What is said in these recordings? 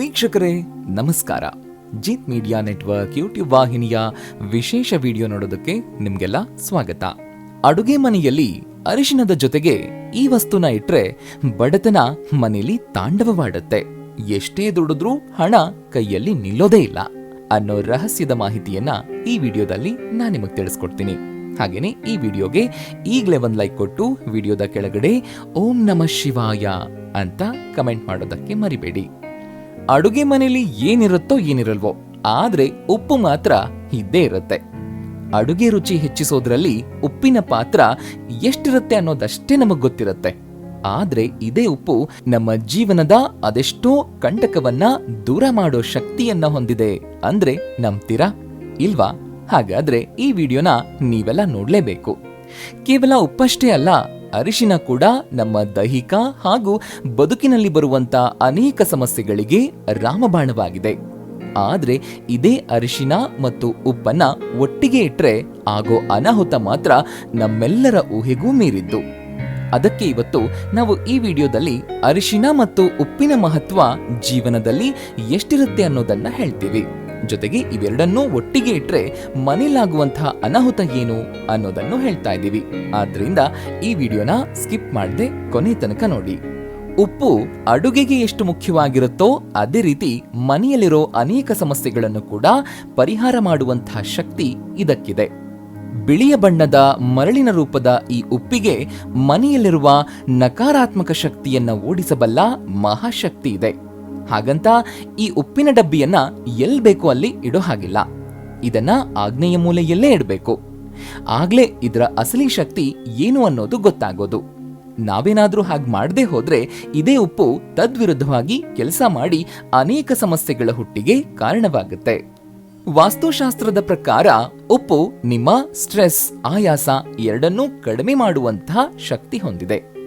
ವೀಕ್ಷಕರೇ, ನಮಸ್ಕಾರ. Jeet media network YouTube ವಾಹಿನಿಯ ವಿಶೇಷ ವಿಡಿಯೋ ನೋಡೋದಕ್ಕೆ ನಿಮ್ಗೆಲ್ಲ ಸ್ವಾಗತ. ಅಡುಗೆ ಮನೆಯಲ್ಲಿ ಅರಿಶಿನದ ಜೊತೆಗೆ ಈ ವಸ್ತುನ ಇಟ್ರೆ ಬಡತನ ಮನೆಯಲ್ಲಿ ತಾಂಡವವಾಡುತ್ತೆ. ಎಷ್ಟೇ ದುಡಿದ್ರೂ ಹಣ ಕೈಯಲ್ಲಿ ನಿಲ್ಲೋದೇ ಇಲ್ಲ. ಅನ್ನೋ ರಹಸ್ಯದ ಮಾಹಿತಿಯನ್ನ ಈ ವಿಡಿಯೋದಲ್ಲಿ ನಾನು ನಿಮಗೆ ತಿಳಿಸ್ಕೊಡ್ತೀನಿ. ಹಾಗೇನೆ ಈ ವಿಡಿಯೋಗೆ ಈಗಲೇ ಒಂದು ಲೈಕ್ ಕೊಟ್ಟು ವಿಡಿಯೋದ ಕೆಳಗಡೆ ಓಂ ನಮಃ ಶಿವಾಯ ಅಂತ ಕಮೆಂಟ್ ಮಾಡೋದಕ್ಕೆ ಮರಿಬೇಡಿ. ಅಡುಗೆ ಮನೆಯಲ್ಲಿ ಏನಿರುತ್ತೋ ಏನಿರಲ್ವೋ, ಆದ್ರೆ ಉಪ್ಪು ಮಾತ್ರ ಇದ್ದೇ ಇರುತ್ತೆ. ಅಡುಗೆ ರುಚಿ ಹೆಚ್ಚಿಸೋದ್ರಲ್ಲಿ ಉಪ್ಪಿನ ಪಾತ್ರ ಎಷ್ಟಿರುತ್ತೆ ಅನ್ನೋದಷ್ಟೇ ನಮಗ್ ಗೊತ್ತಿರುತ್ತೆ. ಆದ್ರೆ ಇದೇ ಉಪ್ಪು ನಮ್ಮ ಜೀವನದ ಅದೆಷ್ಟೋ ಕಂಟಕವನ್ನ ದೂರ ಮಾಡೋ ಶಕ್ತಿಯನ್ನ ಹೊಂದಿದೆ ಅಂದ್ರೆ ನಂಬ್ತೀರಾ? ಇಲ್ವಾ? ಹಾಗಾದ್ರೆ ಈ ವಿಡಿಯೋನ ನೀವೆಲ್ಲ ನೋಡ್ಲೇಬೇಕು. ಕೇವಲ ಉಪ್ಪಷ್ಟೇ ಅಲ್ಲ ಅರಿಶಿನ ಕೂಡ ನಮ್ಮ ದೈಹಿಕ ಹಾಗೂ ಬದುಕಿನಲ್ಲಿ ಬರುವಂತ ಅನೇಕ ಸಮಸ್ಯೆಗಳಿಗೆ ರಾಮಬಾಣವಾಗಿದೆ. ಆದರೆ ಇದೇ ಅರಿಶಿನ ಮತ್ತು ಉಪ್ಪನ್ನ ಒಟ್ಟಿಗೆ ಇಟ್ಟರೆ ಆಗೋ ಅನಾಹುತ ಮಾತ್ರ ನಮ್ಮೆಲ್ಲರ ಊಹೆಗೂ ಮೀರಿದ್ದು. ಅದಕ್ಕೆ ಇವತ್ತು ನಾವು ಈ ವಿಡಿಯೋದಲ್ಲಿ ಅರಿಶಿನ ಮತ್ತು ಉಪ್ಪಿನ ಮಹತ್ವ ಜೀವನದಲ್ಲಿ ಎಷ್ಟಿರುತ್ತೆ ಅನ್ನೋದನ್ನ ಹೇಳ್ತೀವಿ. ಜೊತೆಗೆ ಇವೆರಡನ್ನೂ ಒಟ್ಟಿಗೆ ಇಟ್ಟರೆ ಮನೇಲಾಗುವಂತಹ ಅನಾಹುತ ಏನು ಅನ್ನೋದನ್ನು ಹೇಳ್ತಾ ಇದ್ದೀವಿ. ಆದ್ರಿಂದ ಈ ವಿಡಿಯೋನ ಸ್ಕಿಪ್ ಮಾಡದೆ ಕೊನೆ ತನಕ ನೋಡಿ. ಉಪ್ಪು ಅಡುಗೆಗೆ ಎಷ್ಟು ಮುಖ್ಯವಾಗಿರುತ್ತೋ ಅದೇ ರೀತಿ ಮನೆಯಲ್ಲಿರೋ ಅನೇಕ ಸಮಸ್ಯೆಗಳನ್ನು ಕೂಡ ಪರಿಹಾರ ಮಾಡುವಂತಹ ಶಕ್ತಿ ಇದಕ್ಕಿದೆ. ಬಿಳಿಯ ಬಣ್ಣದ ಮರಳಿನ ರೂಪದ ಈ ಉಪ್ಪಿಗೆ ಮನೆಯಲ್ಲಿರುವ ನಕಾರಾತ್ಮಕ ಶಕ್ತಿಯನ್ನು ಓಡಿಸಬಲ್ಲ ಮಹಾಶಕ್ತಿ ಇದೆ. ಹಾಗಂತ ಈ ಉಪ್ಪಿನ ಡಬ್ಬಿಯನ್ನ ಎಲ್ ಬೇಕೋ ಅಲ್ಲಿ ಇಡೋ ಹಾಗಿಲ್ಲ. ಇದನ್ನ ಆಗ್ನೇಯ ಮೂಲೆಯಲ್ಲೇ ಇಡಬೇಕು. ಆಗ್ಲೇ ಇದರ ಅಸಲಿ ಶಕ್ತಿ ಏನು ಅನ್ನೋದು ಗೊತ್ತಾಗೋದು. ನಾವೇನಾದ್ರೂ ಹಾಗೆ ಮಾಡದೆ ಹೋದ್ರೆ ಇದೇ ಉಪ್ಪು ತದ್ವಿರುದ್ಧವಾಗಿ ಕೆಲಸ ಮಾಡಿ ಅನೇಕ ಸಮಸ್ಯೆಗಳ ಹುಟ್ಟಿಗೆ ಕಾರಣವಾಗುತ್ತೆ. ವಾಸ್ತುಶಾಸ್ತ್ರದ ಪ್ರಕಾರ ಉಪ್ಪು ನಿಮ್ಮ ಸ್ಟ್ರೆಸ್, ಆಯಾಸ ಎರಡನ್ನೂ ಕಡಿಮೆ ಮಾಡುವಂತಹ ಶಕ್ತಿ ಹೊಂದಿದೆ.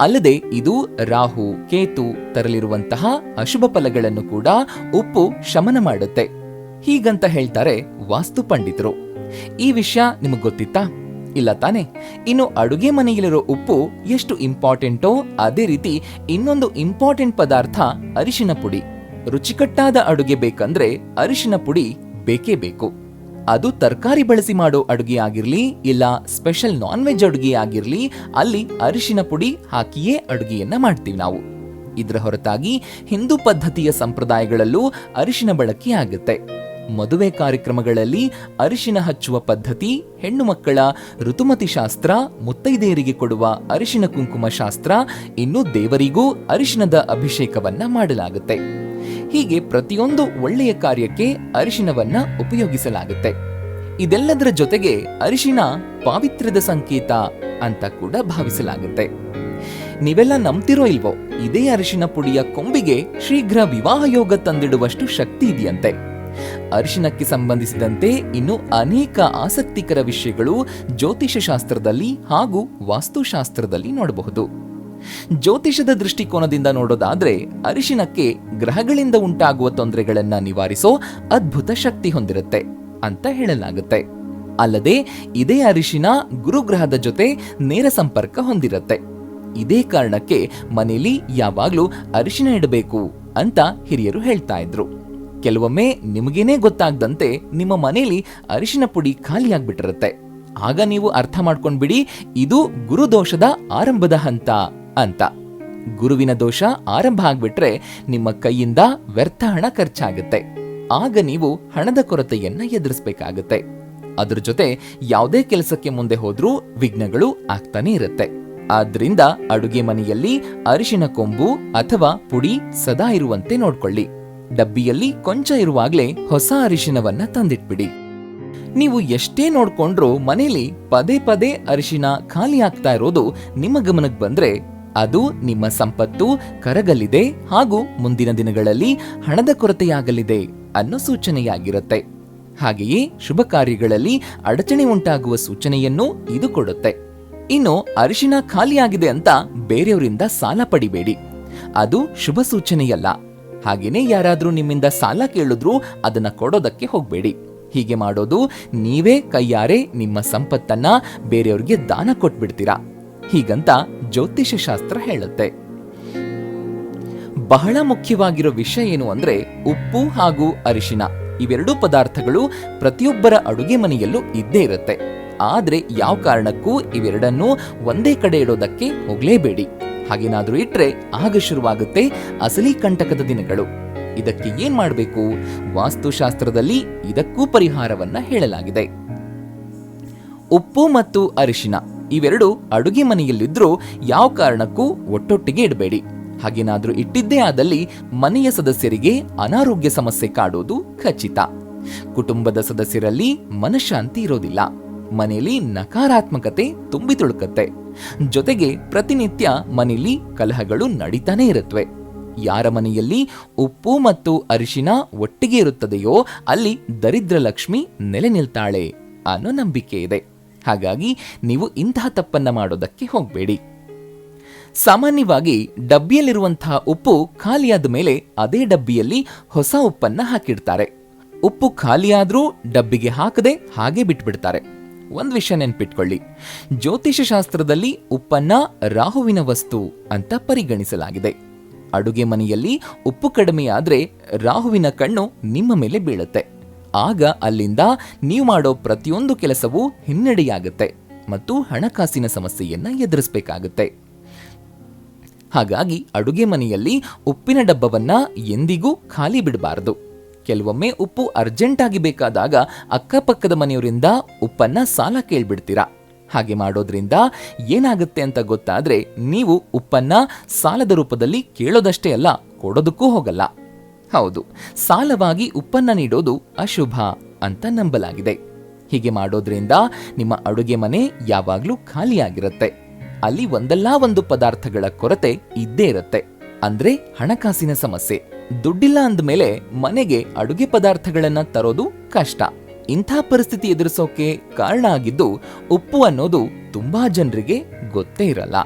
ಅಲ್ಲದೆ ಇದು ರಾಹು, ಕೇತು ತರಲಿರುವಂತಹ ಅಶುಭ ಫಲಗಳನ್ನು ಕೂಡ ಉಪ್ಪು ಶಮನ ಮಾಡುತ್ತೆ. ಹೀಗಂತ ಹೇಳ್ತಾರೆ ವಾಸ್ತು ಪಂಡಿತರು. ಈ ವಿಷಯ ನಿಮಗೆ ಗೊತ್ತಿತ್ತಾ? ಇಲ್ಲ ತಾನೆ? ಇನ್ನು ಅಡುಗೆ ಮನೆಯಲ್ಲಿರೋ ಉಪ್ಪು ಎಷ್ಟು ಇಂಪಾರ್ಟೆಂಟೋ ಅದೇ ರೀತಿ ಇನ್ನೊಂದು ಇಂಪಾರ್ಟೆಂಟ್ ಪದಾರ್ಥ ಅರಿಶಿನ ಪುಡಿ. ರುಚಿಕಟ್ಟಾದ ಅಡುಗೆ ಬೇಕಂದ್ರೆ ಅರಿಶಿನ ಪುಡಿ ಬೇಕೇ ಬೇಕು. ಅದು ತರಕಾರಿ ಬಳಸಿ ಮಾಡೋ ಅಡುಗೆ ಆಗಿರಲಿ, ಇಲ್ಲ ಸ್ಪೆಷಲ್ ನಾನ್ ವೆಜ್ ಅಡುಗೆ ಆಗಿರಲಿ, ಅಲ್ಲಿ ಅರಿಶಿನ ಪುಡಿ ಹಾಕಿಯೇ ಅಡುಗೆಯನ್ನ ಮಾಡ್ತೀವಿ ನಾವು. ಇದರ ಹೊರತಾಗಿ ಹಿಂದೂ ಪದ್ಧತಿಯ ಸಂಪ್ರದಾಯಗಳಲ್ಲೂ ಅರಿಶಿನ ಬಳಕೆ ಆಗುತ್ತೆ. ಮದುವೆ ಕಾರ್ಯಕ್ರಮಗಳಲ್ಲಿ ಅರಿಶಿನ ಹಚ್ಚುವ ಪದ್ಧತಿ, ಹೆಣ್ಣು ಮಕ್ಕಳ ಋತುಮತಿ ಶಾಸ್ತ್ರ, ಮುತ್ತೈದೆಯರಿಗೆ ಕೊಡುವ ಅರಿಶಿನ ಕುಂಕುಮ ಶಾಸ್ತ್ರ, ಇನ್ನು ದೇವರಿಗೂ ಅರಿಶಿನದ ಅಭಿಷೇಕವನ್ನ ಮಾಡಲಾಗುತ್ತೆ. ಹೀಗೆ ಪ್ರತಿಯೊಂದು ಒಳ್ಳೆಯ ಕಾರ್ಯಕ್ಕೆ ಅರಿಶಿನವನ್ನ ಉಪಯೋಗಿಸಲಾಗುತ್ತೆ. ಇದೆಲ್ಲದರ ಜೊತೆಗೆ ಅರಿಶಿನ ಪಾವಿತ್ರ್ಯದ ಸಂಕೇತ ಅಂತ ಕೂಡ ಭಾವಿಸಲಾಗುತ್ತೆ. ನೀವೆಲ್ಲ ನಂಬ್ತಿರೋ ಇಲ್ವೋ, ಇದೇ ಅರಿಶಿನ ಪುಡಿಯ ಕೊಂಬಿಗೆ ಶೀಘ್ರ ವಿವಾಹ ಯೋಗ ತಂದಿಡುವಷ್ಟು ಶಕ್ತಿ ಇದೆಯಂತೆ. ಅರಿಶಿನಕ್ಕೆ ಸಂಬಂಧಿಸಿದಂತೆ ಇನ್ನು ಅನೇಕ ಆಸಕ್ತಿಕರ ವಿಷಯಗಳು ಜ್ಯೋತಿಷ ಶಾಸ್ತ್ರದಲ್ಲಿ ಹಾಗೂ ವಾಸ್ತುಶಾಸ್ತ್ರದಲ್ಲಿ ನೋಡಬಹುದು. ಜ್ಯೋತಿಷದ ದೃಷ್ಟಿಕೋನದಿಂದ ನೋಡೋದಾದ್ರೆ ಅರಿಶಿನಕ್ಕೆ ಗ್ರಹಗಳಿಂದ ಉಂಟಾಗುವ ತೊಂದರೆಗಳನ್ನ ನಿವಾರಿಸೋ ಅದ್ಭುತ ಶಕ್ತಿ ಹೊಂದಿರುತ್ತೆ ಅಂತ ಹೇಳಲಾಗುತ್ತೆ. ಅಲ್ಲದೆ ಇದೇ ಅರಿಶಿನ ಗುರುಗ್ರಹದ ಜೊತೆ ನೇರ ಸಂಪರ್ಕ ಹೊಂದಿರುತ್ತೆ. ಇದೇ ಕಾರಣಕ್ಕೆ ಮನೆಯಲ್ಲಿ ಯಾವಾಗ್ಲೂ ಅರಿಶಿನ ಇಡಬೇಕು ಅಂತ ಹಿರಿಯರು ಹೇಳ್ತಾ ಇದ್ರು. ಕೆಲವೊಮ್ಮೆ ನಿಮಗೇನೆ ಗೊತ್ತಾಗದಂತೆ ನಿಮ್ಮ ಮನೆಯಲ್ಲಿ ಅರಿಶಿನ ಪುಡಿ ಖಾಲಿಯಾಗ್ಬಿಟ್ಟಿರುತ್ತೆ. ಆಗ ನೀವು ಅರ್ಥ ಮಾಡ್ಕೊಂಡ್ಬಿಡಿ, ಇದು ಗುರುದೋಷದ ಆರಂಭದ ಹಂತ. ಅಂತ. ಗುರುವಿನ ದೋಷ ಆರಂಭ ಆಗ್ಬಿಟ್ರೆ ನಿಮ್ಮ ಕೈಯಿಂದ ವ್ಯರ್ಥ ಹಣ ಖರ್ಚಾಗುತ್ತೆ. ಆಗ ನೀವು ಹಣದ ಕೊರತೆಯನ್ನ ಎದುರಿಸಬೇಕಾಗುತ್ತೆ. ಅದ್ರ ಜೊತೆ ಯಾವುದೇ ಕೆಲಸಕ್ಕೆ ಮುಂದೆ ಹೋದ್ರೂ ವಿಘ್ನಗಳು ಆಗ್ತಾನೆ ಇರುತ್ತೆ. ಆದ್ರಿಂದ ಅಡುಗೆ ಮನೆಯಲ್ಲಿ ಅರಿಶಿನ ಕೊಂಬು ಅಥವಾ ಪುಡಿ ಸದಾ ಇರುವಂತೆ ನೋಡ್ಕೊಳ್ಳಿ. ಡಬ್ಬಿಯಲ್ಲಿ ಕೊಂಚ ಇರುವಾಗ್ಲೇ ಹೊಸ ಅರಿಶಿನವನ್ನ ತಂದಿಟ್ಬಿಡಿ. ನೀವು ಎಷ್ಟೇ ನೋಡ್ಕೊಂಡ್ರೂ ಮನೇಲಿ ಪದೇ ಪದೇ ಅರಿಶಿನ ಖಾಲಿ ಆಗ್ತಾ ಇರೋದು ನಿಮ್ಮ ಗಮನಕ್ಕೆ ಬಂದ್ರೆ ಅದು ನಿಮ್ಮ ಸಂಪತ್ತು, ಕರಗಲಿದೆ ಹಾಗೂ ಮುಂದಿನ ದಿನಗಳಲ್ಲಿ ಹಣದ ಕೊರತೆಯಾಗಲಿದೆ ಅನ್ನೋ ಸೂಚನೆಯಾಗಿರುತ್ತೆ. ಹಾಗೆಯೇ ಶುಭ ಕಾರ್ಯಗಳಲ್ಲಿ ಅಡಚಣೆ ಉಂಟಾಗುವ ಸೂಚನೆಯನ್ನು ಇದು ಕೊಡುತ್ತೆ. ಇನ್ನು ಅರಿಶಿನ ಖಾಲಿಯಾಗಿದೆ ಅಂತ ಬೇರೆಯವರಿಂದ ಸಾಲ ಪಡಿಬೇಡಿ. ಅದು ಶುಭ ಸೂಚನೆಯಲ್ಲ. ಹಾಗೇನೆ ಯಾರಾದರೂ ನಿಮ್ಮಿಂದ ಸಾಲ ಕೇಳಿದ್ರೂ ಅದನ್ನ ಕೊಡೋದಕ್ಕೆ ಹೋಗಬೇಡಿ. ಹೀಗೆ ಮಾಡೋದು ನೀವೇ ಕೈಯಾರೆ ನಿಮ್ಮ ಸಂಪತ್ತನ್ನ ಬೇರೆಯವ್ರಿಗೆ ದಾನ ಕೊಟ್ಬಿಡ್ತೀರಾ. ಹೀಗಂತ ಜ್ಯೋತಿಷ ಶಾಸ್ತ್ರ ಹೇಳುತ್ತೆ. ಬಹಳ ಮುಖ್ಯವಾಗಿರೋ ವಿಷಯ ಏನು ಅಂದ್ರೆ ಉಪ್ಪು ಹಾಗೂ ಅರಿಶಿನ ಇವೆರಡೂ ಪದಾರ್ಥಗಳು ಪ್ರತಿಯೊಬ್ಬರ ಅಡುಗೆ ಮನೆಯಲ್ಲೂ ಇದ್ದೇ ಇರುತ್ತೆ. ಆದ್ರೆ ಯಾವ ಕಾರಣಕ್ಕೂ ಇವೆರಡನ್ನೂ ಒಂದೇ ಕಡೆ ಇಡೋದಕ್ಕೆ ಹೋಗ್ಲೇಬೇಡಿ. ಹಾಗೇನಾದ್ರೂ ಇಟ್ರೆ ಆಗ ಶುರುವಾಗುತ್ತೆ ಅಸಲಿ ಕಂಟಕದ ದಿನಗಳು. ಇದಕ್ಕೆ ಏನ್ ಮಾಡಬೇಕು? ವಾಸ್ತುಶಾಸ್ತ್ರದಲ್ಲಿ ಇದಕ್ಕೂ ಪರಿಹಾರವನ್ನ ಹೇಳಲಾಗಿದೆ. ಉಪ್ಪು ಮತ್ತು ಅರಿಶಿನ ಇವೆರಡು ಅಡುಗೆ ಮನೆಯಲ್ಲಿದ್ರೂ ಯಾವ ಕಾರಣಕ್ಕೂ ಒಟ್ಟೊಟ್ಟಿಗೆ ಇಡಬೇಡಿ. ಹಾಗೇನಾದರೂ ಇಟ್ಟಿದ್ದೇ ಆದಲ್ಲಿ ಮನೆಯ ಸದಸ್ಯರಿಗೆ ಅನಾರೋಗ್ಯ ಸಮಸ್ಯೆ ಕಾಡೋದು ಖಚಿತ. ಕುಟುಂಬದ ಸದಸ್ಯರಲ್ಲಿ ಮನಃಶಾಂತಿ ಇರೋದಿಲ್ಲ. ಮನೆಯಲ್ಲಿ ನಕಾರಾತ್ಮಕತೆ ತುಂಬಿ ತುಳುಕತ್ತೆ. ಜೊತೆಗೆ ಪ್ರತಿನಿತ್ಯ ಮನೆಯಲ್ಲಿ ಕಲಹಗಳು ನಡೀತಾನೆ ಇರುತ್ತವೆ ಯಾರ ಮನೆಯಲ್ಲಿ ಉಪ್ಪು ಮತ್ತು ಅರಿಶಿನ ಒಟ್ಟಿಗೆ ಇರುತ್ತದೆಯೋ ಅಲ್ಲಿ ದರಿದ್ರ ಲಕ್ಷ್ಮಿ ನೆಲೆ ನಿಲ್ತಾಳೆ ಅನ್ನೋ ನಂಬಿಕೆ ಇದೆ. ಹಾಗಾಗಿ ನೀವು ಇಂತಹ ತಪ್ಪನ್ನು ಮಾಡೋದಕ್ಕೆ ಹೋಗಬೇಡಿ. ಸಾಮಾನ್ಯವಾಗಿ ಡಬ್ಬಿಯಲ್ಲಿರುವಂತಹ ಉಪ್ಪು ಖಾಲಿಯಾದ ಮೇಲೆ ಅದೇ ಡಬ್ಬಿಯಲ್ಲಿ ಹೊಸ ಉಪ್ಪನ್ನು ಹಾಕಿಡ್ತಾರೆ. ಉಪ್ಪು ಖಾಲಿಯಾದರೂ ಡಬ್ಬಿಗೆ ಹಾಕದೆ ಹಾಗೆ ಬಿಟ್ಬಿಡ್ತಾರೆ. ಒಂದು ವಿಷಯ ನೆನ್ಪಿಟ್ಕೊಳ್ಳಿ. ಜ್ಯೋತಿಷ ಶಾಸ್ತ್ರದಲ್ಲಿ ಉಪ್ಪನ್ನ ರಾಹುವಿನ ವಸ್ತು ಅಂತ ಪರಿಗಣಿಸಲಾಗಿದೆ. ಅಡುಗೆ ಮನೆಯಲ್ಲಿ ಉಪ್ಪು ಕಡಿಮೆಯಾದರೆ ರಾಹುವಿನ ಕಣ್ಣು ನಿಮ್ಮ ಮೇಲೆ ಬೀಳುತ್ತೆ. ಆಗ ಅಲ್ಲಿಂದ ನೀವು ಮಾಡೋ ಪ್ರತಿಯೊಂದು ಕೆಲಸವೂ ಹಿನ್ನಡೆಯಾಗುತ್ತೆ ಮತ್ತು ಹಣಕಾಸಿನ ಸಮಸ್ಯೆಯನ್ನ ಎದುರಿಸಬೇಕಾಗುತ್ತೆ. ಹಾಗಾಗಿ ಅಡುಗೆ ಮನೆಯಲ್ಲಿ ಉಪ್ಪಿನ ಡಬ್ಬವನ್ನ ಎಂದಿಗೂ ಖಾಲಿ ಬಿಡಬಾರದು. ಕೆಲವೊಮ್ಮೆ ಉಪ್ಪು ಅರ್ಜೆಂಟ್ ಆಗಿ ಬೇಕಾದಾಗ ಅಕ್ಕಪಕ್ಕದ ಮನೆಯವರಿಂದ ಉಪ್ಪನ್ನ ಸಾಲ ಕೇಳ್ಬಿಡ್ತೀರಾ? ಹಾಗೆ ಮಾಡೋದ್ರಿಂದ ಏನಾಗುತ್ತೆ ಅಂತ ಗೊತ್ತಾದ್ರೆ ನೀವು ಉಪ್ಪನ್ನ ಸಾಲದ ರೂಪದಲ್ಲಿ ಕೇಳೋದಷ್ಟೇ ಅಲ್ಲ, ಕೊಡೋದಕ್ಕೂ ಹೋಗಲ್ಲ. ಹೌದು, ಸಾಲವಾಗಿ ಉಪ್ಪನ್ನ ನೀಡೋದು ಅಶುಭ ಅಂತ ನಂಬಲಾಗಿದೆ. ಹೀಗೆ ಮಾಡೋದ್ರಿಂದ ನಿಮ್ಮ ಅಡುಗೆ ಮನೆ ಯಾವಾಗ್ಲೂ ಖಾಲಿಯಾಗಿರುತ್ತೆ. ಅಲ್ಲಿ ಒಂದಲ್ಲ ಒಂದು ಪದಾರ್ಥಗಳ ಕೊರತೆ ಇದ್ದೇ ಇರುತ್ತೆ. ಅಂದ್ರೆ ಹಣಕಾಸಿನ ಸಮಸ್ಯೆ. ದುಡ್ಡಿಲ್ಲ ಅಂದ್ಮೇಲೆ ಮನೆಗೆ ಅಡುಗೆ ಪದಾರ್ಥಗಳನ್ನ ತರೋದು ಕಷ್ಟ. ಇಂಥ ಪರಿಸ್ಥಿತಿ ಎದುರಿಸೋಕೆ ಕಾರಣ ಆಗಿದ್ದು ಉಪ್ಪು ಅನ್ನೋದು ತುಂಬಾ ಜನರಿಗೆ ಗೊತ್ತೇ ಇರಲ್ಲ.